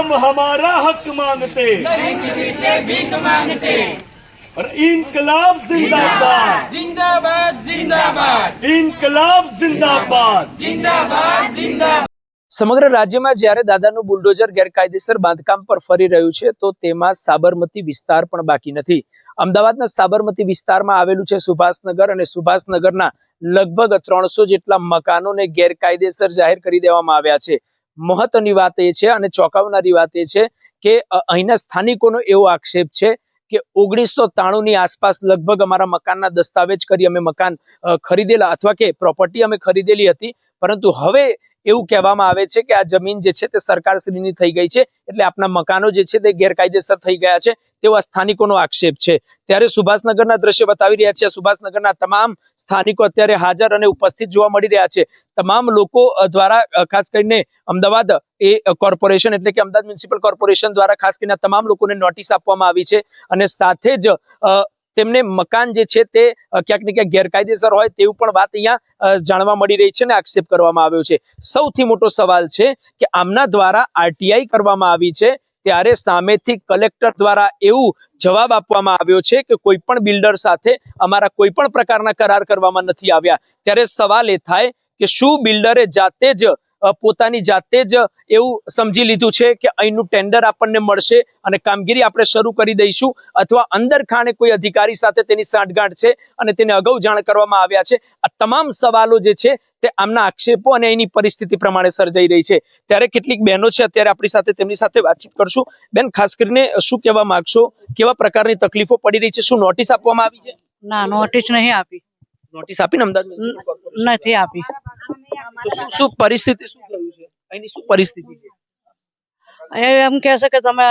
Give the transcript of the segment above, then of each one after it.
हम हमारा हक मांगते नहीं किसी से भीख मांगते और इनकलाब जिंदाबाद जिंदाबाद जिंदाबाद इनकलाब जिंदाबाद जिंदाबाद जिंदाबाद સમગ્ર રાજ્યમાં જ્યારે દાદાનું બુલડોઝર ગેરકાયદેસર બાંધકામ પર ફરી રહ્યું છે તો તેમાં સાબરમતી વિસ્તાર પણ બાકી નથી અમદાવાદના સાબરમતી વિસ્તારમાં આવેલું છે સુભાષનગર અને સુભાષનગરના લગભગ ત્રણસો જેટલા મકાનોને ગેરકાયદેસર જાહેર કરી દેવામાં આવ્યા છે મહત્વની વાત એ છે અને ચોંકાવનારી વાત એ છે કે અહીંના સ્થાનિકોનો એવો આક્ષેપ છે કે ઓગણીસો ની આસપાસ લગભગ અમારા મકાનના દસ્તાવેજ કરી અમે મકાન ખરીદેલા અથવા કે પ્રોપર્ટી અમે ખરીદેલી હતી. પરંતુ હવે એવું કહેવામાં આવે છે કે આ જમીન જે છે તે સરકારશ્રીની થઈ ગઈ છે, એટલે આપના મકાનો જે છે તે ગેરકાયદેસર થઈ ગયા છે, તેવા સ્થાનિકોનો આક્ષેપ છે. ત્યારે સુભાષનગરના દ્રશ્ય બતાવી રહ્યા છે સુભાષનગરના તમામ સ્થાનિકો અત્યારે હાજર અને ઉપસ્થિત જોવા મળી રહ્યા છે. તમામ લોકો દ્વારા ખાસ કરીને અમદાવાદ એ કોર્પોરેશન એટલે કે અમદાવાદ મ્યુનિસિપલ કોર્પોરેશન દ્વારા ખાસ કરીને તમામ લોકોને નોટિસ આપવામાં આવી છે અને સાથે જ તેમને મકાન જે છે તે ક્યાંક ને ક્યાંક ગેરકાયદેસર હોય તેવું પણ વાત અહીંયા જાણવા મળી રહી છે અને આક્ષેપ કરવામાં આવ્યો છે. સૌથી મોટો સવાલ છે કે આમના દ્વારા આરટીઆઈ કરવામાં આવી છે ત્યારે સામેથી કલેક્ટર દ્વારા એવું જવાબ આપવામાં આવ્યો છે કે કોઈ પણ બિલ્ડર સાથે અમારા કોઈ પણ પ્રકારના કરાર કરવામાં નથી આવ્યા. ત્યારે સવાલ એ થાય કે શું બિલ્ડરે જાતે જ પોતાની જાતે જ એવું સમજી લીધું છે કે અહીંનું ટેન્ડર આપણને મળશે અને કામગીરી આપણે શરૂ કરી દઈશું અથવા અંદર ખાણે કોઈ અધિકારી સાથે તેની સાંઠગાંઠ છે અને તેને અગાઉ જાણ કરવામાં આવ્યા છે. આ તમામ સવાલો જે છે તે આમના આક્ષેપો અને એની પરિસ્થિતિ પ્રમાણે સર્જાઈ રહી છે. ત્યારે કેટલીક બહેનો છે અત્યારે આપણી સાથે તેમની સાથે વાતચીત કરશું. બેન ખાસ કરીને શું કહેવા માંગશો? કેવા પ્રકારની તકલીફો પડી રહી છે? શું નોટિસ આપવામાં આવી છે? ના નોટિસ નહીં આપી. નોટિસ આપીને અમદાવાદ નથી આપી. શું શું પરિસ્થિતિ શું થયું છે? અહીંની શું પરિસ્થિતિ છે? અહીંયા એમ કહે છે કે તમે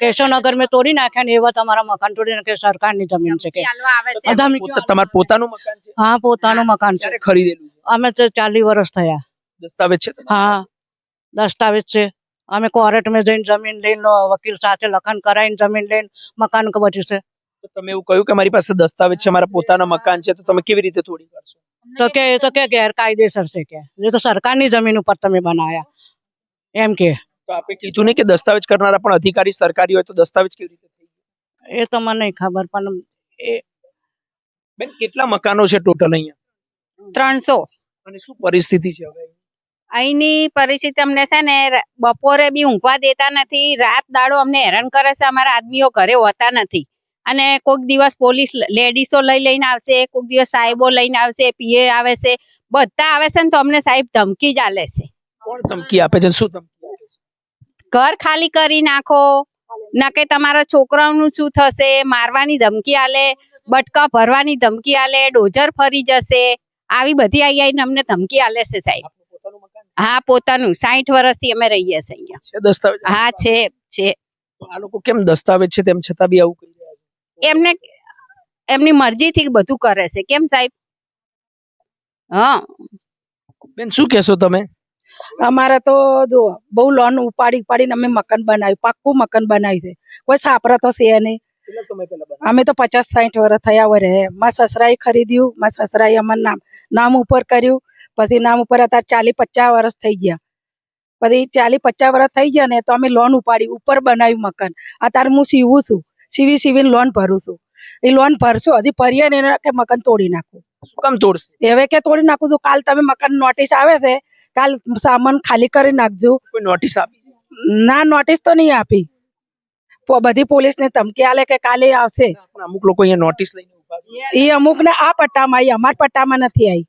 કેશવનગર મેં તોડી નાખ્યા ને એવા તમારા મકાન તોડી સરકાર સરકારની જમીન છે કે. તમારું પોતાનું મકાન છે? હા પોતાનું મકાન છે. ખરીદેલું અમે તો ચાલીસ વર્ષ થયા. દસ્તાવેજ છે હા દસ્તાવેજ છે. અમે કોર્ટમાં જઈને જમીન લઈને વકીલ સાથે લખન કરાવીને જમીન લઈને મકાન બધું છે. તો તમે એવું કહ્યું કે મારી પાસે દસ્તાવેજ છે મારા પોતાના મકાન છે તો તમે કેવી રીતે તોડી કરશો તો કે એ તો કે ગેરકાયદેસર છે કે. એ તો સરકારની જમીન ઉપર તમે બનાયા. એમ કે. તો આપે કીધું નહીં કે દસ્તાવેજ કરનારા પણ અધિકારી સરકારી હોય તો દસ્તાવેજ કેવી રીતે થઈ એ તો મને નહીં ખબર પણ એ બેન કેટલા મકાનો છે ટોટલ અહીંયા? ત્રણસો. અને શું પરિસ્થિતિ છે હવે? અહીંની પરિસ્થિતિ અમને છે ને બપોરે બી ઊંઘવા દેતા નથી રાત દાડો અમને હેરાન કરે છે અમારા આદમીઓ ઘરે હોતા નથી. અને કોઈક દિવસ પોલીસ લેડીસો લઈ લઈને આવશે કોઈક દિવસ સાહેબો લઈને આવશે પીએ આવે છે બધા આવે છે ને તો અમને સાહેબ ધમકી જ આલે છે. કોણ ધમકી આપે છે શું ધમકી ઘર ખાલી કરી નાખો નકે તમારા છોકરાઓનું શું થશે મારવાની ધમકી આલે બટકા ભરવાની ધમકી આલે ડોઝર ફરી જશે આવી બધી આઈ આઈને અમને ધમકી આલે છે સાહેબ. હા પોતાનું સાઠ વર્ષથી અમે રહીએ છીએ અહીંયા. હા છે છે. આ લોકો કેમ દસ્તાવેજ છે તેમ છતાં બી આવું એમને એમની મરજીથી બધું કરે છે. કેમ સાહેબ? હા. બેન શું કહેશો તમે? અમારે તો જો બહુ લોન ઉપાડી ઉપાડીને અમે મકાન બનાવ્યું પાક્કું મકાન બનાવ્યું છે. કોઈ સાપરા તો છે નહીં. કેટલા સમય પહેલા બનાવ્યું? અમે તો પચાસ સાઠ વર્ષ થયા વરે. મારા સસરાએ ખરીદ્યું મારા સસરાએ અમારું નામ નામ ઉપર કર્યું. પછી નામ ઉપર અત્યારે ચાલીસ પચાસ વર્ષ થઈ ગયા. પછી ચાલીસ પચાસ વર્ષ થઈ ગયા ને તો અમે લોન ઉપાડી ઉપર બનાવ્યું મકાન. અત્યારે હું સીવું છું. સીવી સીવીને લોન ભરું છું. એ લોન ભરશું હજી ભરીએ ને કે મકાન તોડી નાખું. શું કામ તોડશે? હવે કે તોડી નાખું છું કાલ તમે મકાન નોટિસ આવે છે કાલ સામાન ખાલી કરી નાખજો. કોઈ નોટિસ આપી ના નોટિસ તો નહીં આપી. બધી પોલીસ ને ધમકી આલે કે કાલે આવશે. અમુક લોકો અહીંયા નોટિસ લઈને એ અમુક ને આ પટ્ટામાં આવી અમાર પટ્ટામાં નથી આવી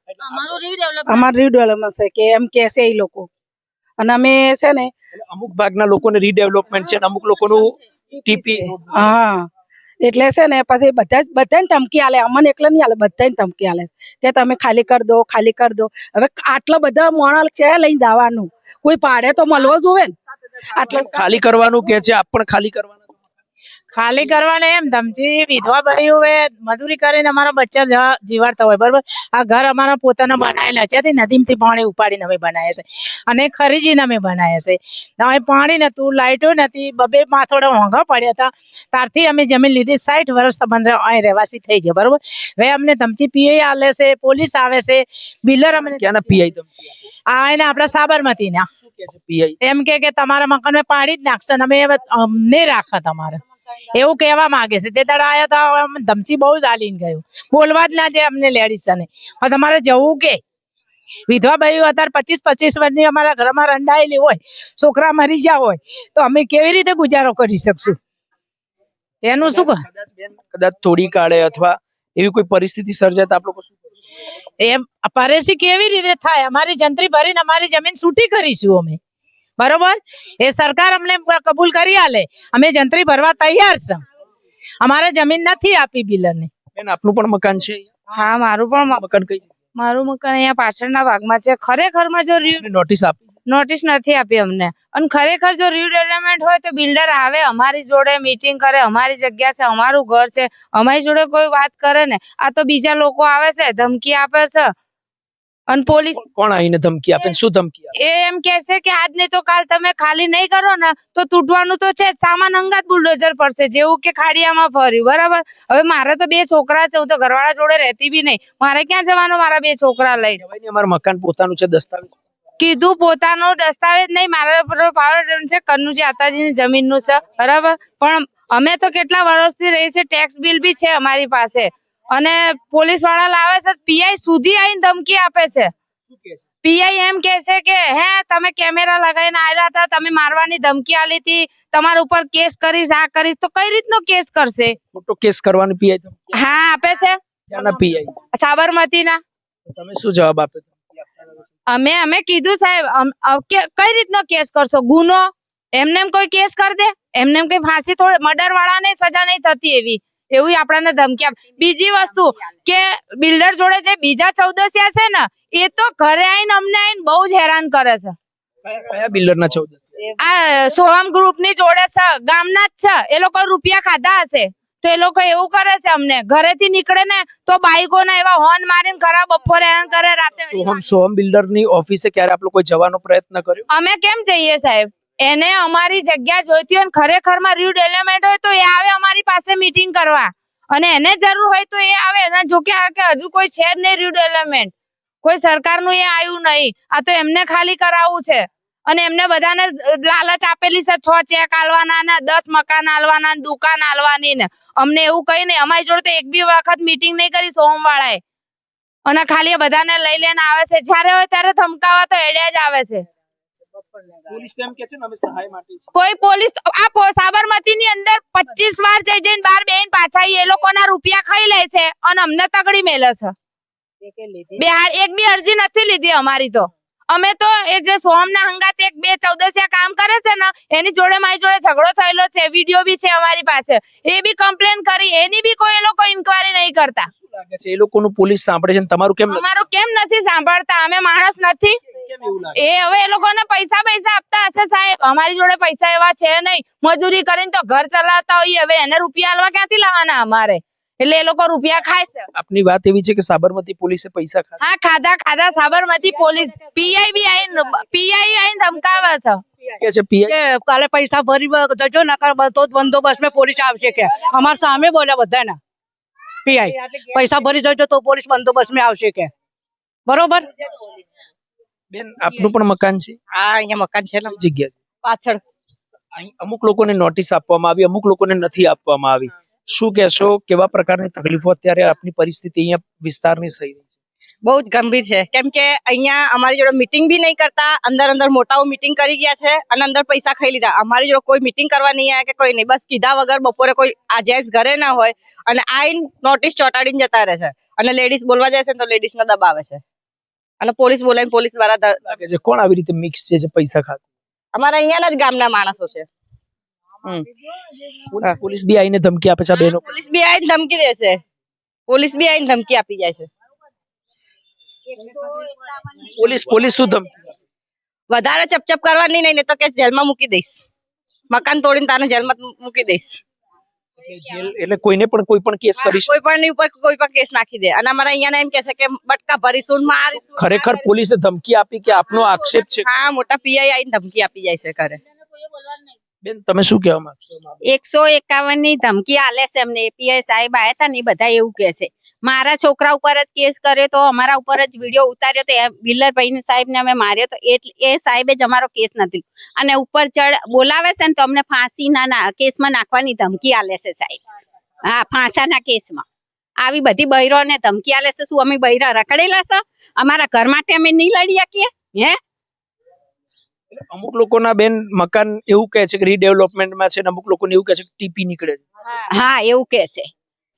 અમાર રીડેવલપમેન્ટ છે. કે એમ કે છે એ લોકો. અને અમે છે ને અમુક ભાગના લોકોને રીડેવલપમેન્ટ છે અમુક લોકોનું ટીપી. હા. એટલે છે ને પછી બધા જ બધાને ધમકી આલે. અમને એકલા નહીં આલે બધાને ધમકી આલે. કે તમે ખાલી કરી દો ખાલી કરી દો. હવે આટલા બધા મોણલ છે લઈને દાવાનું કોઈ પાડે તો મળવો જોવે ને. આટલા ખાલી કરવાનું કે છે આપ પણ ખાલી કરવાના ખાલી કરવાને એમ ધમજી વિધવા બહેનો એ મજૂરી કરીને અમારા બચ્ચા જીવાડતા હોય બરોબર? આ ઘર અમારા પોતાના બનાવેલા અત્યારથી નદીમથી પાણી ઉપાડીને અમે બનાવ્યા છે અને ખરીજીને અમે બનાવ્યા છે અમે પાણી નહોતું લાઇટો નથી બબે માથોડા મોંઘા પડ્યા હતા. ત્યારથી અમે જમીન લીધી સાઠ વર્ષ અમને અહીં રહેવાસી થઈ ગયા બરોબર? હવે અમને ધમચી પીઆઈ આલે છે પોલીસ આવે છે બિલર અમને ક્યાંના પીઆઈ આ એને આપણા સાબરમતીના. એમ કે કે તમારા મકાન પાણી પાડી જ નાખશે અમે હવે અમ નહીં રાખા તમારે. એવું કહેવા માંગે છે. તે દાડા આયા હતા ધમચી બહુ જ આલીને ગયું. બોલવા જ ના જાય અમને લેડીસને હવે તમારે જવું કે? વિધવા ભાઈ અત્યારે પચીસ પચીસ વર્ષની અમારા ઘરમાં રંડાયેલી હોય છોકરા મરી ગયા હોય તો અમે કેવી રીતે ગુજારો કરી શકશું? એનું શું કદાચ તોડી કાઢે અથવા એવી કોઈ પરિસ્થિતિ સર્જાય તો આપ લોકો શું એમ પરેશી કેવી રીતે થાય? અમારી જંત્રી ભરીને અમારી જમીન છૂટી કરીશું અમે. બરોબર? એ સરકાર અમને કબૂલ કરી આલે. અમે જંત્રી ભરવા તૈયાર છે. અમારે જમીન નથી આપી બિલરને. બેન આપનું પણ મકાન છે? હા મારું પણ મકાન કઈ મારું મકાન અહીંયા પાછળના ભાગમાં છે. ખરેખરમાં જો નોટિસ આપી નોટિસ નથી આપી અમને. અને ખરેખર જો રીડેવલપમેન્ટ હોય તો બિલ્ડર આવે અમારી જોડે મીટિંગ કરે અમારી જગ્યા છે અમારું ઘર છે. અમારી જોડે કોઈ વાત કરે ને આ તો બીજા લોકો આવે છે ધમકી આપે છે. અને પોલીસ કોણ આવીને ધમકી આપે શું ધમકી આપે? એ એમ કે છે કે આજ નહીં તો કાલ તમે ખાલી નહીં કરો ને તો તૂટવાનું તો છે સામાન અંગાત બુલડોઝર પડશે જેવું કે ખાડિયામાં ફર્યું. બરાબર? હવે મારે તો બે છોકરા છે હું તો ઘરવાળા જોડે રહેતી બી નહીં. મારે ક્યાં જવાનું? મારા બે છોકરા લઈને. અમારું મકાન પોતાનું છે દસ્તાવેજ? કીધું પોતાનો દસ્તાવેજ નહીં મારા પાવર પાવર ટ્રેન છે આતાજીની જમીનનું છે. બરાબર? પણ અમે તો કેટલા વર્ષથી રહી છે ટેક્સ બિલ બી છે અમારી પાસે. અને પોલીસવાળા લાવે છે પીઆઈ સુધી આવીને ધમકી આપે છે. પીઆઈ એમ કે છે કે હે તમે કેમેરા લગાવીને આવેલા હતા તમે મારવાની ધમકી આલી હતી તમારા ઉપર કેસ કરીશ આ કરીશ તો કઈ રીતનો કેસ કરશે? ખોટો કેસ કરવાની પીઆઈ હા આપે છે. પીઆઈ? સાબરમતીના. તમે શું જવાબ આપે? અમે અમે કીધું સાહેબ કઈ રીતનો કેસ કરશો? ગુનો? એમને એમ કોઈ કેસ કરી દે? એમને એમ કઈ ફાંસી થોડી મર્ડર વાળાને સજા નહીં થતી એવી. એવું આપણને ધમકી આપે બીજી વસ્તુ કે બિલ્ડર જોડે જે બીજા ચૌદસિયા છે ને એ તો ઘરે આવીને અમને આવીને બહુ જ હેરાન કરે છે. કયા આ સોહમ ગ્રુપની જોડે છે ગામના જ છે. એ લોકો રૂપિયા ખાધા હશે. તો એ લોકો એવું કરે છે અમને ઘરેથી નીકળે ને તો બાઈકો ના એવા હોર્ન મારીને ખરા બપોરે હેરાન કરે રાતે સોહમ સોહમ બિલ્ડરની ઓફિસે ક્યારે આપ લોકો જવાનો પ્રયત્ન કર્યો? અમે કેમ જઈએ સાહેબ? એને અમારી જગ્યા જોઈતી હોય ખરેખરમાં રીડ એલિમેન્ટ હોય તો એ આવે અમારી પાસે કરવા. અને એને જરૂર હોય તો એ આવે. અને આ કે હજુ કોઈ છે જ નહીં રીડ કોઈ સરકારનું એ આવ્યું નહીં. આ તો એમને ખાલી કરાવવું છે. અને એમને બધાને લાલચ આપેલી છે, છ ચેક આલવાના ને, દસ મકાન આલવાના ને, દુકાન આલવાની ને. અમને એવું કઈ નહીં. અમારી જોડે તો એક બી વખત મીટિંગ નહીં કરી સોમવાળાએ. અને ખાલી બધાને લઈ લઈને આવે છે. જ્યારે હોય ત્યારે ધમકાવા તો એડિયા જ આવે છે. પોલીસ તો એમ કે છે ને અમે સહાય માટે કોઈ પોલીસ આ પો- સાબરમતીની અંદર પચીસ વાર જઈ જઈને બાર બેન પાછા એ લોકોના રૂપિયા ખાઈ લે છે અને અમને તગડી મેલે છે. બે એક બી અરજી નથી લીધી અમારી તો. અમે તો એ જે સોમના હંગાત એક બે ચૌદસિયા કામ કરે છે ને એની જોડે મારી જોડે ઝઘડો થયેલો છે વીડિયો બી છે અમારી પાસે. એ બી કમ્પ્લેન કરી એની બી કોઈ એ લોકો ઇન્કવાયરી નહીં કરતા. લાગે છે? એ લોકોનું પોલીસ સાંભળે છે તમારું કેમ? અમારું કેમ નથી સાંભળતા? અમે માણસ નથી. એ હવે એ લોકોને પૈસા પૈસા આપતા હશે સાહેબ. અમારી જોડે પૈસા એવા છે નહીં. મજૂરી કરીને તો ઘર ચલાવતા હોઈએ. હવે એને રૂપિયા આલવા ક્યાંથી લાવવાના અમારે? એટલે એ લોકો રૂપિયા ખાય છે. આપની વાત એવી છે કે સાબરમતી પોલીસે પૈસા ખાધા? હા ખાધા ખાધા. સાબરમતી પોલીસ. પીઆઈ બી આઈને પીઆઈ આઈ ધમકાવે છે. કે છે પીઆઈ? કાલે પૈસા ભરી જજો નકર બધો બંદોબસ્ત મેં પોલીસ આવશે કે. અમાર સામે બોલ્યા બધાના. પીઆઈ. પૈસા ભરી જજો તો પોલીસ બંદોબસ્ત મે આવશે કે. બરોબર? બેન આપનું પણ મકાન છે? હા અહીંયા મકાન છે ને. જગ્યા પાછળ. અહીં અમુક લોકોને નોટિસ આપવામાં આવી અમુક લોકોને નથી આપવામાં આવી. શું કહેશો કેવા પ્રકારની તકલીફો અત્યારે આપની પરિસ્થિતિ અહીંયા વિસ્તારની થઈ રહી છે? બહુ જ ગંભીર છે. કેમ કે અહીંયા અમારી જોડે મીટિંગ બી નહીં કરતા અંદર અંદર મોટાઓ મીટિંગ કરી ગયા છે અને અંદર પૈસા ખાઈ લીધા. અમારી જોડે કોઈ મીટિંગ કરવા નહીં આવ્યા કે કોઈ નહીં. બસ કીધા વગર બપોરે કોઈ આ જેન્ટ્સ ઘરે ના હોય અને આઈન નોટિસ ચોંટાડીને જતા રહે છે. અને લેડીઝ બોલવા જાય છે તો લેડીઝ ને દબાવે છે. અને પોલીસ બોલાવીને પોલીસ દ્વારા લાગે છે કોણ આવી રીતે મિક્સ છે જે પૈસા ખાતું? અમારા અહીંયાના જ ગામના માણસો છે. પોલીસ- બી આઈને ધમકી આપે છે બેનો પોલીસ બી આવીને ધમકી દેશે પોલીસ બી આવીને ધમકી આપી જાય છે. પોલીસ પોલીસ શું ધમકી વધારે ચપચપ કરવાની નહીં નહીં તો કે જેલમાં મૂકી દઈશ. મકાન તોડીને તાને જેલમાં મૂકી દઈશ. એટલે કોઈને પણ કોઈ પણ કેસ કરી કોઈ પણ ઉપર કોઈ પણ કેસ નાખી દે. અને અમારા અહીંયા એમ કહેશે કે બટકા ભરીશું મારીશું. ખરેખર પોલીસે ધમકી આપી કે આપનો આક્ષેપ છે? હા મોટા પીઆઈ આઈને ધમકી આપી જાય છે ઘરે. બેન તમે શું કહેવા એકસો એકાવનની ધમકી આલે છે એમને. પીઆઈ સાહેબ આયા હતા ને બધા એવું કે છે. મારા છોકરા ઉપર જ કેસ કર્યો તો અમારા ઉપર જ વીડિયો ઉતાર્યો તો બિલ્લર ભાઈ સાહેબ ને અમે માર્યો તો એટલે એ સાહેબે જ અમારો કેસ નથી અને ઉપર ચડ બોલાવે છે ને તો અમને ફાંસી ના ના કેસમાં નાખવાની ધમકી આલે છે સાહેબ. હા ફાંસાના કેસમાં. આવી બધી બૈરોને ધમકી આલે છે. શું અમે બૈરા રખડેલા છે? અમારા ઘર માટે અમે નહીં લડી શકીએ? હે? અમુક લોકોના બેન મકાન એવું કહે છે કે રીડેવલપમેન્ટમાં છે અમુક લોકોને એવું કહે છે કે ટીપી નીકળે છે. હા એવું કે છે.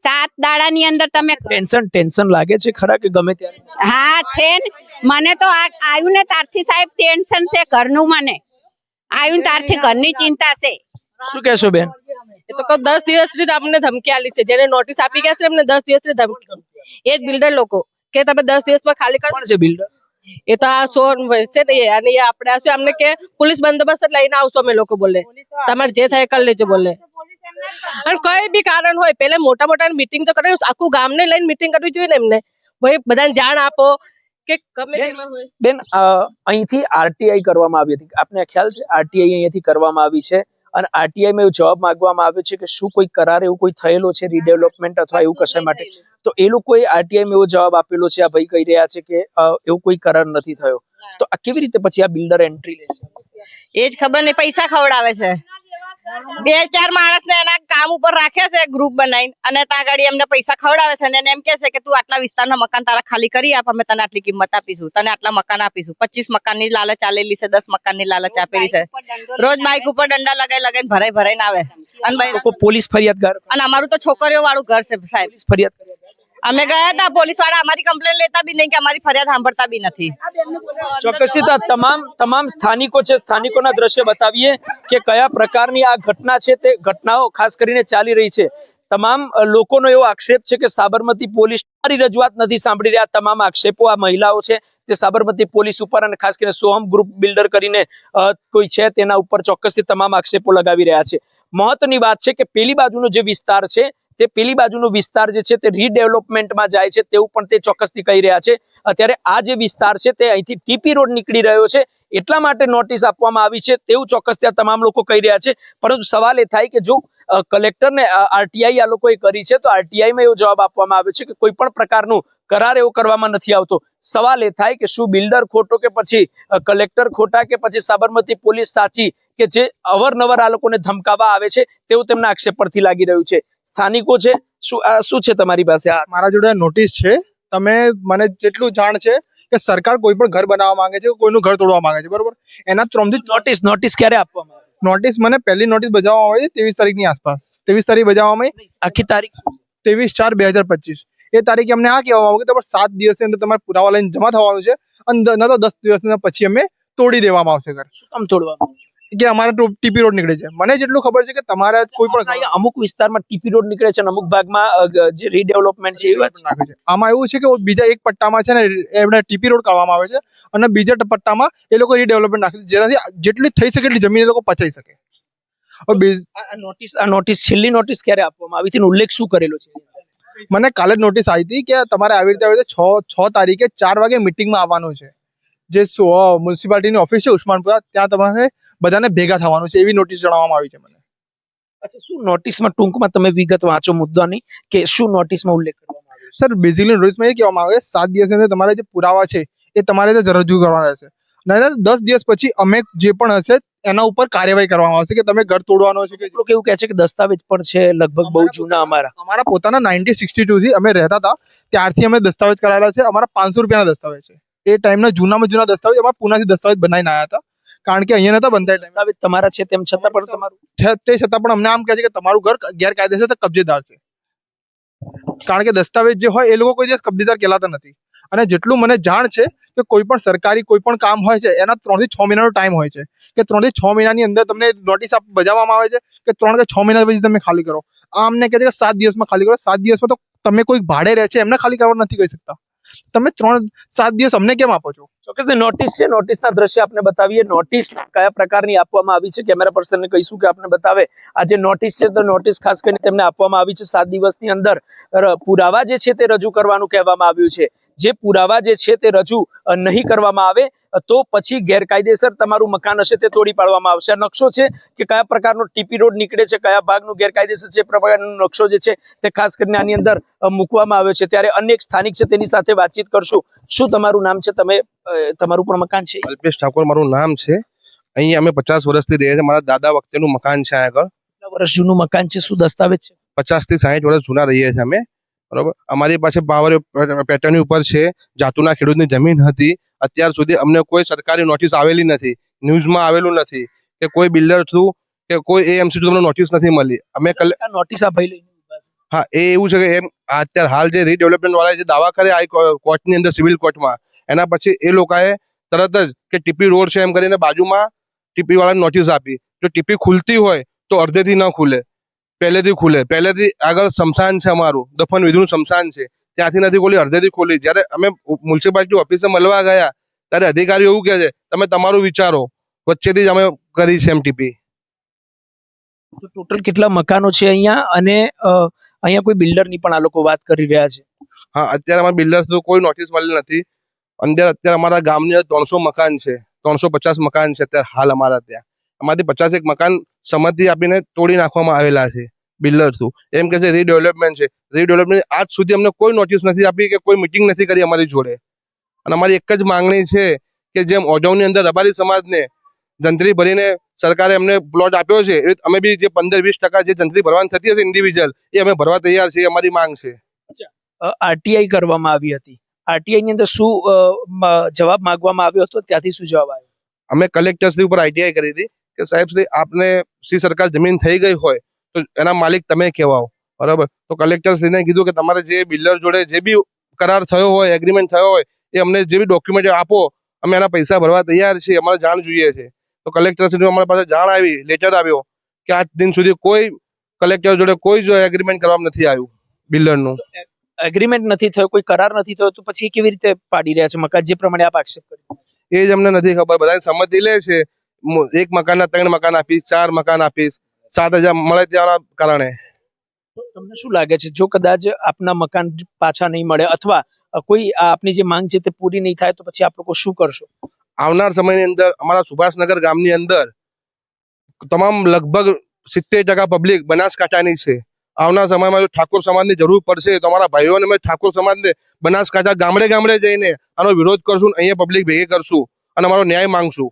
સાત દાડાની અંદર તમે ટેન્શન ટેન્શન લાગે છે ખરા કે ગમે ત્યારે? હા છે ને. મને તો આ આવ્યું ને તારથી સાહેબ ટેન્શન છે ઘરનું મને. આવ્યું ને તારથી ઘરની ચિંતા છે. શું કહેશો બેન? એ તો કહું દસ દિવસ સુધી અમને ધમકી આલી છે. જેને નોટિસ આપી ગયા છે એમને દસ દિવસની ધમકી એ બિલ્ડર લોકો. કે તમે દસ દિવસમાં ખાલી કરો છે બિલ્ડર એ તો આ સો છે ને અને આપણે આવશે અમને કે પોલીસ બંદોબસ્ત લઈને આવશો અમે લોકો બોલે. તમારે જે થાય કરી લેજો બોલે. અને કઈ બી કારણ હોય પેલે મોટા મોટા મીટિંગ તો કરે આખું ગામને લઈને મીટિંગ કરવી જોઈએ ને એમને? ભાઈ બધાને જાણ આપો કે ગમે બેન અહીંથી આરટીઆઈ કરવામાં આવી હતી. આપને ખ્યાલ છે આરટીઆઈ અહીંયાથી કરવામાં આવી છે અને આરટીઆઈ માં એવું જવાબ માંગવામાં આવ્યો છે કે શું કોઈ કરાર એવું કોઈ થયેલો છે રીડેવલપમેન્ટ અથવા એવું કશા માટે? તો એ લોકોએ આરટીઆઈ માં એવો જવાબ આપેલો છે આ ભાઈ કહી રહ્યા છે કે એવો એવું કોઈ કરાર નથી થયો. તો આ કેવી રીતે પછી આ બિલ્ડર એન્ટ્રી લે છે? એ જ ખબર નહીં પૈસા ખવડાવે છે. બે ચાર માણસ ને એના કામ ઉપર રાખે છે ગ્રુપ બનાવીને. અને ત્યાં આગળ એમને પૈસા ખવડાવે છે અને એમ કે છે કે તું આટલા વિસ્તારના મકાન તારા ખાલી કરી આપ અમે તને આટલી કિંમત આપીશું તને આટલા મકાન આપીશું. પચીસ મકાનની લાલચ આલેલી છે દસ મકાનની લાલચ આપેલી છે. રોજ બાઇક ઉપર દંડા લગાઈ લગાઈને ભરાઈ ભરાઈને આવે. અને પોલીસ ફરિયાદ અને અમારું તો છોકરીઓ વાળું ઘર છે સાહેબ. ફરિયાદ અમે ગયા હતા પોલીસવાળા અમારી કમ્પ્લેન લેતા બી નહીં કે અમારી ફરિયાદ સાંભળતા બી નથી. ચોક્કસથી તમામ તમામ સ્થાનિકો છે, સ્થાનિકોના દ્રશ્ય બતાવીએ કે કયા પ્રકારની આ ઘટના છે, તે ઘટનાઓ ખાસ કરીને ચાલી રહી છે. તમામ લોકોનો એવો આક્ષેપ છે કે સાબરમતી પોલીસ મારી રજૂઆત નથી સાંભળી રહ્યા. તમામ આક્ષેપો આ મહિલાઓ છે, તે સાબરમતી પોલીસ ઉપર અને ખાસ કરીને સોહમ ગ્રુપ બિલ્ડર કરીને કોઈ છે તેના ઉપર ચોક્કસથી તમામ આક્ષેપો લગાવી રહ્યા છે. મહત્વની વાત છે કે પેલી બાજુનો જે વિસ્તાર છે તે પેલી બાજુનો વિસ્તાર જે છે તે રીડેવલપમેન્ટમાં જાય છે તેવું પણ તે ચોક્કસથી કહી રહ્યા છે. અત્યારે આ જે વિસ્તાર છે તે અહીંથી ટીપી રોડ નીકળી રહ્યો છે. એટલા માટે નોટિસ આપવામાં આવી છે તેવું ચોક્કસ ત્યાં તમામ લોકો કહી રહ્યા છે. પરંતુ સવાલ એ થાય કે જો કલેક્ટરને આરટીઆઈ આ લોકોએ કરી છે તો આરટીઆઈમાં એવો જવાબ આપવામાં આવ્યો છે કે કોઈ પણ પ્રકારનું કરાર એવો કરવામાં નથી આવતો. સવાલ એ થાય કે શું બિલ્ડર ખોટો કે પછી કલેક્ટર ખોટા કે પછી સાબરમતી પોલીસ સાચી કે જે અવરનવર આ લોકોને ધમકાવવા આવે છે તેવું તેમના આક્ષેપ પરથી લાગી રહ્યું છે. સ્થાનિકો છે? શું આ શું છે તમારી પાસે? આ મારા જોડે નોટિસ છે. તમે મને જેટલું જાણ છે કે સરકાર કોઈ પણ ઘર બનાવવા માંગે છે કોઈનું ઘર તોડવા માંગે છે બરોબર? એના ત્રણથી નોટિસ નોટિસ ક્યારે આપવામાં આવે? નોટિસ મને પહેલી નોટિસ બજાવવામાં આવી તેવીસ ત્રેવીસ તારીખની આસપાસ. ત્રેવીસ તારીખ બજાવવામાં આવી. આખી તારીખ. ત્રેવીસ ચાર બે હજાર પચીસ. એ તારીખે અમને આ કહેવામાં આવ્યું કે તમારે સાત દિવસની અંદર તમારે પુરાવા લઈને જમા થવાનું છે. અને ન તો દસ દિવસના પછી અમે તોડી દેવામાં આવશે ઘર. શું કામ તોડવામાં? કે અમારે ટીપી રોડ નીકળે છે. મને જેટલું ખબર છે કે તમારા કોઈ પણ અમુક વિસ્તારમાં ટીપી રોડ નીકળે છે અને અમુક ભાગમાં જે રીડેવલપમેન્ટ છે એ વાત છે. નાખે છે. આમાં એવું છે કે બીજા એક પટ્ટામાં છે ને એમને ટીપી રોડ કરવામાં આવે છે અને બીજા પટ્ટામાં એ લોકો રીડેવલપમેન્ટ નાખે છે. જેનાથી જેટલી થઈ શકે એટલી જમીન એ લોકો પચાઈ શકે. નોટિસ આ નોટિસ છેલ્લી નોટિસ ક્યારે આપવામાં આવી? હતી ઉલ્લેખ શું કરેલો છે? મને કાલે જ નોટિસ આવી હતી કે તમારે આવી રીતે આવી રીતે છ છ તારીખે ચાર વાગે મિટિંગમાં આવવાનું છે. જે મ્યુનિસિપાલિટીની ઓફિસ છે ઉસ્માનપુરા ત્યાં તમારે બધાને ભેગા થવાનું છે એવી નોટિસ જણાવવામાં આવી છે મને. અચ્છા શું નોટિસમાં ટૂંકમાં તમે વિગત વાંચો મુદ્દાની કે શું નોટિસમાં ઉલ્લેખ કરવામાં આવ્યો સર બેઝિકલી નોટિસમાં એ કહેવામાં આવે સાત દિવસની અંદર તમારે જે પુરાવા છે એ તમારે રજૂ કરવાના રહેશે અને દસ દિવસ પછી અમે જે પણ હશે એના ઉપર કાર્યવાહી કરવામાં આવશે કે તમે ઘર તોડવાનો છે કે લોકો એવું કહે છે કે દસ્તાવેજ પણ છે લગભગ બહુ જૂના અમારા અમારા પોતાના નાઇન્ટીન સિક્સટી ટુથી અમે રહેતા હતા ત્યારથી અમે દસ્તાવેજ કરાયેલા છે અમારા પાંચસો રૂપિયાના દસ્તાવેજ છે. એ ટાઈમના જૂનામાં જૂના દસ્તાવેજ અમારા પુનાથી દસ્તાવેજ બનાવીને આવ્યા હતા. કારણ કે અહીંયા નતા બનતા દસ્તાવેજ તમારા છે તેમ છતાં પણ તમારું? છે તે છતાં પણ અમને આમ કહે છે કે તમારું ઘર ગેરકાયદેસર કબજેદાર છે. કારણ કે દસ્તાવેજ જે હોય એ લોકો કોઈ દિવસ કબજેદાર કહેલાતા નથી. અને જેટલું મને જાણ છે કે કોઈ પણ સરકારી કોઈ પણ કામ હોય છે એના ત્રણથી છ મહિનાનો ટાઈમ હોય છે. કે ત્રણથી છ મહિનાની અંદર તમને નોટિસ આપ બજાવવામાં આવે છે કે ત્રણ કે છ મહિના પછી તમે ખાલી કરો. આ અમને કહે છે કે સાત દિવસમાં ખાલી કરો. સાત દિવસમાં તો તમે કોઈ ભાડે રહે છે એમને ખાલી કરવા નથી કહી શકતા. તમે ત્રણ, સાત દિવસ અમને કેમ આપો છો? ચોક્કસ નોટિસ છે નોટિસના દ્રશ્ય આપને બતાવીએ. નોટિસ કયા પ્રકારની આપવામાં આવી છે કેમેરા પર્સનને કહીશું કે આપણે બતાવે. આ જે નોટિસ છે, તો નોટિસ ખાસ કરીને તેમને આપવામાં આવી છે સાત દિવસની અંદર. પુરાવા જે છે તે રજૂ કરવાનું કહેવામાં આવ્યું છે. જે પુરાવા જે છે તે રજૂ નહીં કરવામાં આવે તો પછી ગેરકાયદેસર તમારું મકાન હશે તે તોડી પાડવામાં આવશે. આ નકશો છે કે કયા પ્રકારનો ટીપી રોડ નીકળે છે કયા ભાગનું ગેરકાયદેસર છે પ્રકારનો નકશો જે છે તે ખાસ કરીને આની અંદર મૂકવામાં આવ્યો છે. ત્યારે અન્ય સ્થાનિક છે તેની સાથે વાતચીત કરશું. શું તમારું નામ છે? તમે તમારું પણ મકાન છે? અલ્પેશ ઠાકોર મારું નામ છે. અહીંયા અમે પચાસ વર્ષથી રહીએ છીએ મારા દાદા વખતેનું મકાન છે આગળ. વર્ષ જૂનું મકાન છે? શું દસ્તાવેજ છે? પચાસથી સાહીઠ વર્ષ જૂના રહીએ છીએ અમે. બરોબર? અમારી પાસે પાવર પેટર્નની ઉપર છે. જાતુના ખેડૂતની જમીન હતી. અત્યાર સુધી અમને કોઈ સરકારી નોટિસ આવેલી નથી. ન્યૂઝમાં આવેલું નથી કે કોઈ બિલ્ડર થ્રુ કે કોઈ એએમસી તમને નોટિસ નથી મળી. અમે નોટિસ આપેલી. હા એ એવું છે કે એમ અત્યારે હાલ જે રીડેવલપમેન્ટ વાળા જે દાવા કરે આ કોર્ટની અંદર સિવિલ કોર્ટમાં. એના પછી એ લોકોએ તરત જ કે ટીપી રોડ છે એમ કરીને બાજુમાં ટીપી વાળાને નોટિસ આપી. જો ટીપી ખુલતી હોય તો અડધેથી ન ખુલે. પહેલેથી ખુલે. પહેલેથી આગળ સ્મશાન છે અમારું. દફન વિધિનું સ્મશાન છે. ત્યાંથી નથી ખોલી અડધેથી ખોલી. જ્યારે અમે મ્યુનિસિપાલિટી ઓફિસે મળવા ગયા ત્યારે અધિકારીઓ એવું કહે છે તમે તમારું વિચારો. વચ્ચેથી જ અમે કરી છે એમટીપી તો ટોટલ કેટલા મકાનો છે અહીંયા? અને અહીંયા કોઈ બિલ્ડરની પણ આ લોકો વાત કરી રહ્યા છે. હા અત્યારે અમારા બિલ્ડર્સ કોઈ નોટિસ મળી નથી. અંદર અત્યારે અમારા ગામની ત્રણસો મકાન છે. ત્રણસો પચાસ મકાન છે અત્યારે હાલ અમારા ત્યાં. એમાંથી પચાસ એક મકાન સંમતિ આપીને તોડી નાખવામાં આવેલા છે બિલ્ડર થ્રુ એમ કે છે રીડેવલપમેન્ટ છે. રીડેવલપમેન્ટ આજ સુધી અમને કોઈ નોટિસ નથી આપી કે કોઈ મિટિંગ નથી કરી અમારી જોડે. અને અમારી એક જ માંગણી છે કે જેમ ઓજવની અંદર રબારી સમાજને જંત્રી ભરીને સરકારે અમને પ્લોટ આપ્યો છે એ અમે બી જે પંદર વીસ ટકા જે જંત્રી ભરવાની થતી હશે ઇન્ડિવિજ્યુઅલ એ અમે ભરવા તૈયાર છીએ અમારી માંગ છે. આરટીઆઈ કરવામાં આવી હતી. આરટીઆઈ ની અંદર શું જવાબ માંગવામાં આવ્યો હતો? ત્યાંથી શું જવાબ આવ્યો? અમે કલેક્ટર ઉપર આઈટીઆઈ કરી હતી. કે સાહેબ શ્રી આપને શ્રી સરકાર જમીન થઈ ગઈ હોય તો એના માલિક તમે કહેવાઓ. બરાબર? તો કલેક્ટર શ્રીને કીધું કે તમારે જે બિલ્ડર જોડે જે બી કરાર થયો હોય એગ્રીમેન્ટ થયો હોય એ અમને જે બી ડોક્યુમેન્ટ આપો અમે એના પૈસા ભરવા તૈયાર છીએ અમારે જાણ જોઈએ છે. તો કલેક્ટર શ્રી અમારા પાસે જાણ આવી લેટર આવ્યો કે આજ દિન સુધી કોઈ કલેક્ટર જોડે કોઈ જ એગ્રીમેન્ટ કરવામાં નથી આવ્યું બિલ્ડરનું એગ્રીમેન્ટ નથી થયો કોઈ કરાર નથી થયો તો પછી કેવી રીતે પાડી રહ્યા છે મકાન? જે પ્રમાણે આપ આક્ષેપ કરી એ જ અમને નથી ખબર. બધાને સંમતિ લે છે. એક મકાનના ત્રણ મકાન આપીશ ચાર મકાન આપીશ સાત હજાર મળે ત્યાંના કારણે. તમને શું લાગે છે? જો કદાચ આપના મકાન પાછા નહીં મળે અથવા કોઈ આપની જે માંગ છે તે પૂરી નહીં થાય તો પછી આપ લોકો શું કરશો? આવનાર સમયની અંદર અમારા સુભાષનગર ગામની અંદર તમામ લગભગ સિત્તેર ટકા પબ્લિક બનાસકાંઠાની છે. આવનાર સમયમાં જો ઠાકોર સમાજની જરૂર પડશે તો અમારા ભાઈઓને અમે ઠાકોર સમાજને બનાસકાંઠા ગામડે ગામડે જઈને આનો વિરોધ કરશું અહીંયા પબ્લિક ભેગી કરશું અને અમારો ન્યાય માંગશું.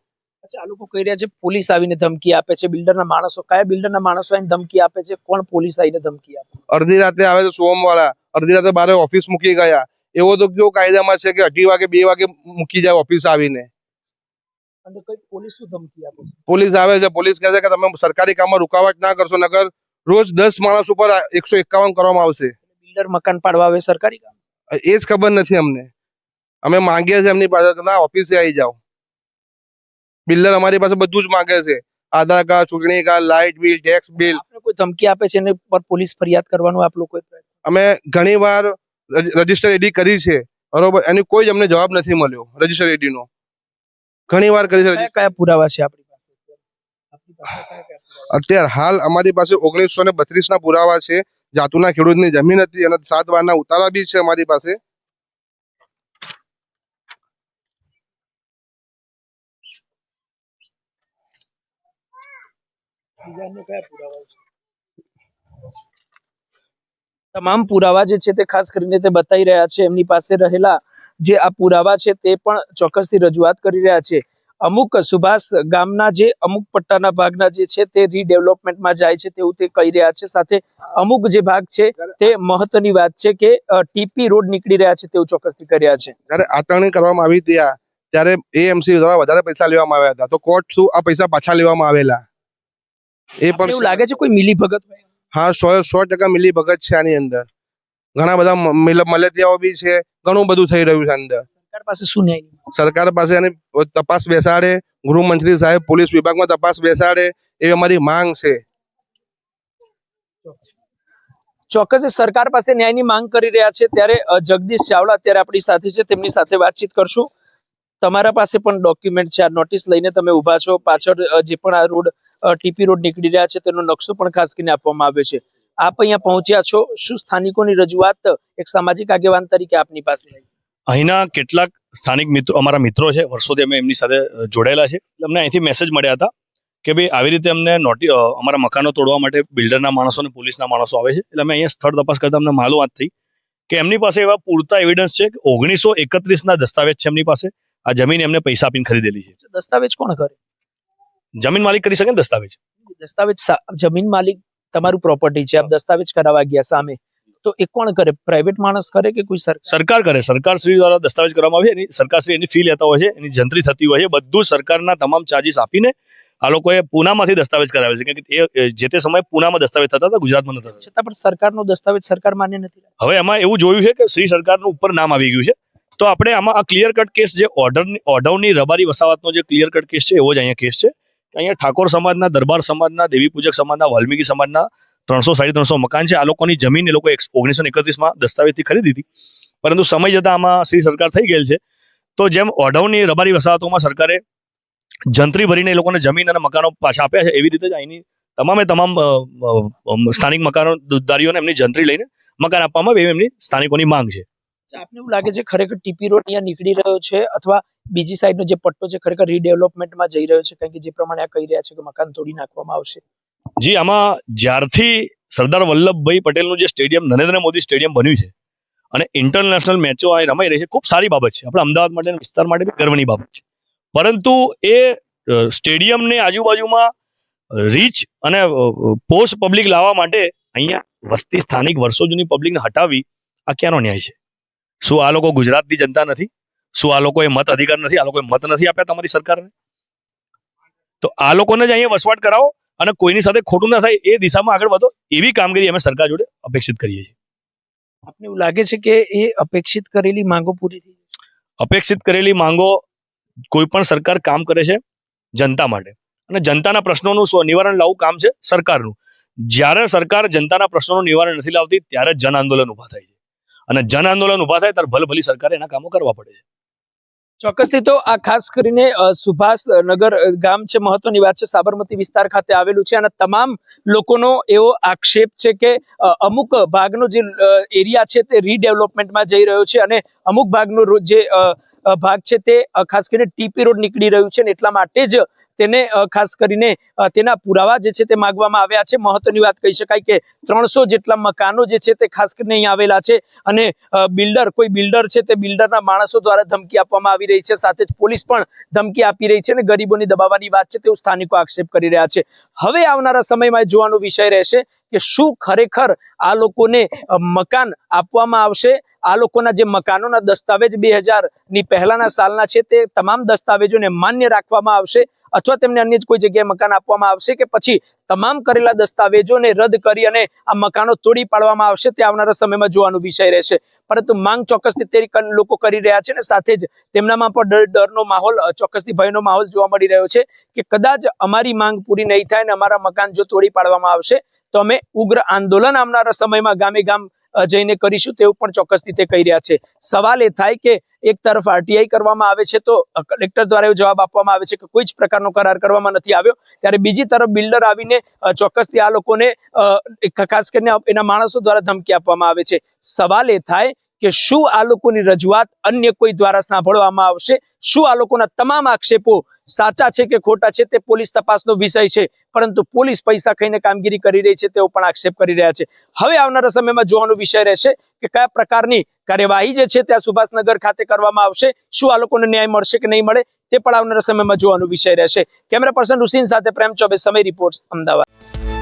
આ લોકો કહી રહ્યા છે પોલીસ આવીને ધમકી આપે છે. બિલ્ડરના માણસો કયા બિલ્ડરના માણસો આવીને ધમકી આપે છે? કોણ પોલીસ આવીને ધમકી આપે? અડધી રાતે આવે છે સોમવાળા અડધી રાતે બારે ઓફિસ મૂકી ગયા. એવો તો કેવો કાયદામાં છે કે અઢી વાગે બે વાગે મૂકી જાય ઓફિસ આવીને? કઈ પોલીસ ધમકી પોલીસ આવે છે પોલીસ કહે છે કે તમે સરકારી કામમાં રૂકાવટ ના કરશો નગર રોજ દસ માણસ ઉપર એકસો એકાવન કરવામાં આવશે. બિલ્ડર મકાન પાડવા આવે સરકારી કામ? એ જ ખબર નથી અમને. અમે માંગીએ છીએ એમની પાસે ના ઓફિસે આવી જાઓ. બિલ્ડર અમારી પાસે બધું જ માંગે છે. આધાર કાર્ડ ચૂંટણી card light bill tax bill. કોઈ ધમકી આપે છે એને પર પોલીસ ફરિયાદ કરવાનું આપ લોકો અમે ઘણી વાર રજિસ્ટર એડી કરી છે. બરોબર? એની કોઈ જ અમને જવાબ નથી મળ્યો રજિસ્ટર એડી નો ઘણી વાર કરી છે કયા પુરાવા છે આપણી પાસે? અત્યારે હાલ અમારી પાસે ઓગણીસો ને બત્રીસ ના પુરાવા છે. જાતુના ખેડૂતની જમીન હતી અને સાત વારના ઉતારા બી છે અમારી પાસે. બીજા અન્ય કયા પુરાવા છે? તમામ પુરાવા જે છે તે ખાસ કરીને તે બતાવી રહ્યા છે. એમની પાસે રહેલા જે આ પુરાવા છે તે પણ ચોક્કસથી રજૂઆત કરી રહ્યા છે. અમુક સુભાષ ગામના જે અમુક પટ્ટાના ભાગના જે છે તે રીડેવલપમેન્ટમાં જાય છે તેવું તે કહી રહ્યા છે. સાથે અમુક જે ભાગ છે તે મહત્વની વાત છે કે ટીપી રોડ નીકળી રહ્યા છે તેવું ચોક્કસથી કરી રહ્યા છે. જ્યારે આતરણી કરવામાં આવી ત્યાં ત્યારે એએમસી દ્વારા વધારે પૈસા લેવામાં આવ્યા હતા. તો કોર્ટ શું આ પૈસા પાછા લેવામાં આવેલા? એ પણ એવું લાગે છે કોઈ મિલી ભગત હા સો સો ટકા મિલી ભગત છે આની અંદર. ઘણા બધા મલેતિયાઓ બી છે ઘણું બધું થઈ રહ્યું છે અંદર. સરકાર પાસે શું ન્યાય સરકાર પાસે એની તપાસ બેસાડે ગૃહમંત્રી સાહેબ પોલીસ વિભાગમાં તપાસ બેસાડે એ અમારી માંગ છે. ચોક્કસ. સરકાર પાસે ન્યાયની માંગ કરી રહ્યા છે. ત્યારે જગદીશ ચાવડા અત્યારે આપણી સાથે છે તેમની સાથે વાતચીત કરશું. તમારા પાસે પણ ડોક્યુમેન્ટ છે, આ નોટિસ લઈને તમે ઊભા છો. પાછળ જે પણ આ રોડ ટીપી રોડ નીકળી રહ્યા છે, તેનો નકશો પણ ખાસ કરીને આપવામાં આવ્યો છે. આપ અહીંયા પહોંચ્યા છો. શું સ્થાનિકોની રજૂઆત એક સામાજિક આગેવાન તરીકે આપની પાસે અહીંના કેટલાક સ્થાનિક મિત્રો, અમારા મિત્રો છે, વર્ષોથી અમે એમની સાથે જોડાયેલા છે. અમને અહીંથી મેસેજ મળ્યા હતા કે ભાઈ આવી રીતે અમને નોટી અમારા મકાનો તોડવા માટે બિલ્ડરના માણસો અને પોલીસના માણસો આવે છે. એટલે અમે અહીંયા સ્થળ તપાસ કરતા અમને માલુમાત થઈ કે એમની પાસે એવા પૂરતા એવિડન્સ છે કે ઓગણીસો એકત્રીસના દસ્તાવેજ છે એમની પાસે. આ જમીન એમને પૈસા આપીને ખરીદેલી છે. દસ્તાવેજ કોણ કરે? જમીન માલિક કરી શકે ને દસ્તાવેજ? દસ્તાવેજ જમીન માલિક તમારું પ્રોપર્ટી છે આપ દસ્તાવેજ કરાવવા ગયા સામે. તો એ કોણ કરે? પ્રાઇવેટ માણસ કરે કે કોઈ સરકાર? કરે. સરકાર શ્રી દ્વારા દસ્તાવેજ કરવામાં આવે એની સરકાર શ્રી એની ફી લેતા હોય છે એની જંત્રી થતી હોય છે. બધું સરકારના તમામ ચાર્જીસ આપીને આ લોકોએ પૂનામાંથી દસ્તાવેજ કરાવે છે. કે એ જે તે સમયે પૂનામાં દસ્તાવેજ થતા હતા ગુજરાતમાં નતા છતાં પણ સરકારનો દસ્તાવેજ સરકાર માન્ય નથી હવે એમાં એવું જોયું છે કે શ્રી સરકારનું ઉપર નામ આવી ગયું છે. તો આપણે આમાં આ ક્લિયર કટ કેસ જે ઓર્ડરની ઓઢવની રબારી વસાવતનો જે ક્લિયર કટ કેસ છે, એવો જ અહીંયા કેસ છે. અહીંયા ઠાકોર સમાજના, દરબાર સમાજના, દેવી પૂજક સમાજના, વાલ્મીકી સમાજના ત્રણસો સાડી ત્રણસો મકાન છે. આ લોકોની જમીન એ લોકો ઓગણીસો એકત્રીસમાં દસ્તાવેજથી ખરીદી હતી. પરંતુ સમય જતાં આમાં શ્રી સરકાર થઈ ગયેલ છે. તો જેમ ઓઢવની રબારી વસાહતોમાં સરકારે જંત્રી ભરીને એ લોકોને જમીન અને મકાનો પાછા આપ્યા છે, એવી રીતે જ અહીંની તમામે તમામ સ્થાનિક મકાનો, દૂધદારીઓને એમની જંત્રી લઈને મકાન આપવામાં એમની સ્થાનિકોની માંગ છે. આપને એવું લાગે છે ખરેખર ટીપી રોડ અહીંયા નીકળી રહ્યો છે અથવા બીજી સાઈડનો જે પટ્ટો છે ખરેખર રીડેવલપમેન્ટમાં જઈ રહ્યો છે? કારણ કે જે પ્રમાણે આ કહી રહ્યા છે કે મકાન તોડી નાખવામાં આવશે. જી, આમાં જ્યારથી સરદાર વલ્લભભાઈ પટેલનું જે સ્ટેડિયમ, નરેન્દ્ર મોદી સ્ટેડિયમ બન્યું છે અને ઇન્ટરનેશનલ મેચો અહીં રમાઈ રહી છે, ખૂબ સારી બાબત છે. આપણે અમદાવાદ માટે વિસ્તાર માટે બી ગર્વની બાબત છે. પરંતુ એ સ્ટેડિયમની આજુબાજુમાં રીચ અને પોસ્ટ પબ્લિક લાવવા માટે અહીંયા વસ્તી સ્થાનિક વર્ષો જૂની પબ્લિકને હટાવી આ ક્યાંનો ન્યાય છે? શું આ લોકો ગુજરાતની જનતા નથી? શું આ લોકોએ મત અધિકાર નથી? આ લોકોએ મત નથી આપ્યા તમારી સરકારને? તો આ લોકોને જ અહીંયા વસવાટ કરાવો અને કોઈની સાથે ખોટું ના થાય એ દિશામાં આગળ વધો. એવી કામગીરી અમે સરકાર જોડે અપેક્ષિત કરીએ છીએ. આપને એવું લાગે છે કે એ અપેક્ષિત કરેલી માંગો પૂરી થઈ અપેક્ષિત કરેલી માંગો કોઈ પણ સરકાર કામ કરે છે જનતા માટે. અને જનતાના પ્રશ્નોનું નિવારણ લાવવું કામ છે સરકારનું. જ્યારે સરકાર જનતાના પ્રશ્નોનું નિવારણ નથી લાવતી ત્યારે જન આંદોલન ઊભા થાય છે. અને જન આંદોલન ઊભા થાય ત્યારે ભલભલી સરકારે એના કામો કરવા પડે છે. ચોક્કસથી તો આ ખાસ કરીને સુભાષનગર ગામ છે, મહત્વની વાત છે, સાબરમતી વિસ્તાર ખાતે આવેલું છે અને તમામ લોકોનો એવો આક્ષેપ છે કે અમુક ભાગનો જે એરિયા છે તે રીડેવલપમેન્ટમાં જઈ રહ્યો છે અને અમુક ભાગનો જે ભાગ છે તે ખાસ કરીને ટીપી રોડ નીકળી રહ્યું છે ને એટલા માટે જ તેને ખાસ કરીને તેના પુરાવા જે છે તે માગવામાં આવ્યા છે. મહત્વની વાત કહી શકાય કે ત્રણસો જેટલા મકાનો જે છે તે ખાસ કરીને અહીં આવેલા છે અને બિલ્ડર, કોઈ બિલ્ડર છે તે બિલ્ડરના માણસો દ્વારા ધમકી આપવામાં આવી રહી છે. સાથે જ પોલીસ પણ ધમકી આપી રહી છે અને ગરીબોની દબાવવાની વાત છે તેવું સ્થાનિકો આક્ષેપ કરી રહ્યા છે. હવે આવનારા સમયમાં જોવાનો વિષય રહેશે કે શું ખરેખર આ લોકોને મકાન આપવામાં આવશે. આ લોકોના જે મકાનોના દસ્તાવેજ બે ની પહેલાના સાલના છે તે તમામ દસ્તાવેજોને માન્ય રાખવામાં આવશે. અથવા તેમને અન્ય કોઈ જગ્યાએ મકાન આપવામાં આવશે કે પછી તમામ કરેલા દસ્તાવેજોને રદ કરી અને આ મકાનો તોડી પાડવામાં આવશે તે આવનારા સમયમાં જોવાનો વિષય રહેશે. પરંતુ માંગ ચોક્કસથી તે લોકો કરી રહ્યા છે અને સાથે જ તેમનામાં પણ ડર, ડરનો માહોલ ચોક્કસથી ભયનો માહોલ જોવા મળી રહ્યો છે કે કદાચ અમારી માંગ પૂરી નહીં થાય અને અમારા મકાન જો તોડી પાડવામાં આવશે, તો અમે ઉગ્ર આંદોલન આવનારા સમયમાં ગામે ગામ જઈને કરીશું તેવું પણ ચોક્કસથી તે કહી રહ્યા છે. સવાલ એ થાય કે એક તરફ આરટીઆઈ કરવામાં આવે છે તો કલેક્ટર દ્વારા એવો જવાબ આપવામાં આવે છે કે કોઈ જ પ્રકારનો કરાર કરવામાં નથી આવ્યો. ત્યારે બીજી તરફ બિલ્ડર આવીને ચોક્કસથી આ લોકોને ખાસ કરીને એના માણસો દ્વારા ધમકી આપવામાં આવે છે. સવાલ એ થાય કે શું આ લોકોની રજૂઆત અન્ય કોઈ દ્વારા સાંભળવામાં આવશે? શું આ લોકોના તમામ આક્ષેપો સાચા છે કે ખોટા છે તે પોલીસ તપાસનો વિષય છે? પરંતુ પોલીસ પૈસા ખાઈને કામગીરી કરી રહી છે, તેઓ પણ આક્ષેપ કરી રહ્યા છે. હવે આવનારા સમયમાં જોવાનો વિષય રહેશે કે કયા પ્રકારની કાર્યવાહી જે છે ત્યાં સુભાષનગર ખાતે કરવામાં આવશે, શું આ લોકોને ન્યાય મળશે કે નહીં મળે, તે પણ આવનારા સમયમાં જોવાનો વિષય રહેશે. કેમેરા પર્સન હુસીન સાથે પ્રેમ ચોબે સમય રિપોર્ટ અમદાવાદ.